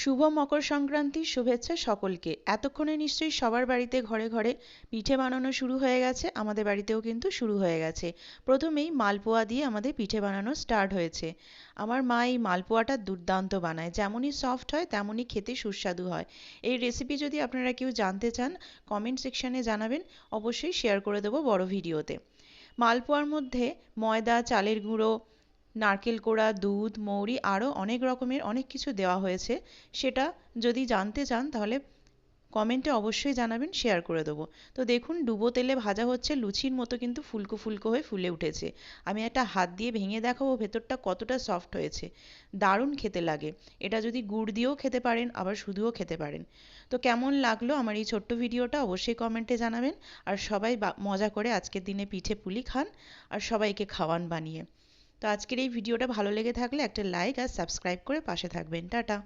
শুভ মকর সংক্রান্তির শুভেচ্ছা সকলকে। এতক্ষণে নিশ্চয়ই সবার বাড়িতে ঘরে ঘরে পিঠে বানানো শুরু হয়ে গেছে, আমাদের বাড়িতেও কিন্তু শুরু হয়ে গেছে। প্রথমেই মালপোয়া দিয়ে আমাদের পিঠে বানানো স্টার্ট হয়েছে। আমার মা এই মালপোয়াটা দুর্দান্ত বানায়, যেমনই সফট হয়, তেমনই খেতে সুস্বাদু হয়। এই রেসিপি যদি আপনারা কেউ জানতে চান কমেন্ট সেকশানে জানাবেন, অবশ্যই শেয়ার করে দেবো বড় ভিডিওতে। মালপোয়ার মধ্যে ময়দা, চালের গুঁড়ো নারকেল কোড়া, দুধ, মৌরি আরও অনেক রকমের অনেক কিছু দেওয়া হয়েছে। সেটা যদি জানতে চান তাহলে কমেন্টে অবশ্যই জানাবেন শেয়ার করে দেবো। তো দেখুন, ডুবো তেলে ভাজা হচ্ছে লুচির মতো কিন্তু ফুলকো ফুলকো হয়ে ফুলে উঠেছে। আমি একটা হাত দিয়ে ভেঙে দেখাবো ভেতরটা কতটা সফট হয়েছে। দারুণ খেতে লাগে। এটা যদি গুড় দিয়েও খেতে পারেন, আবার শুধুও খেতে পারেন। তো কেমন লাগল আমার এই ছোট্ট ভিডিওটা অবশ্যই কমেন্টে জানাবেন। আর সবাই মজা করে আজকের দিনে পিঠে পুলি খান। আর সবাইকে খাওয়ান বানিয়ে। তো আজকের এই ভিডিওটা ভালো লেগে থাকলে একটা লাইক আর সাবস্ক্রাইব করে পাশে থাকবেন। টাটা।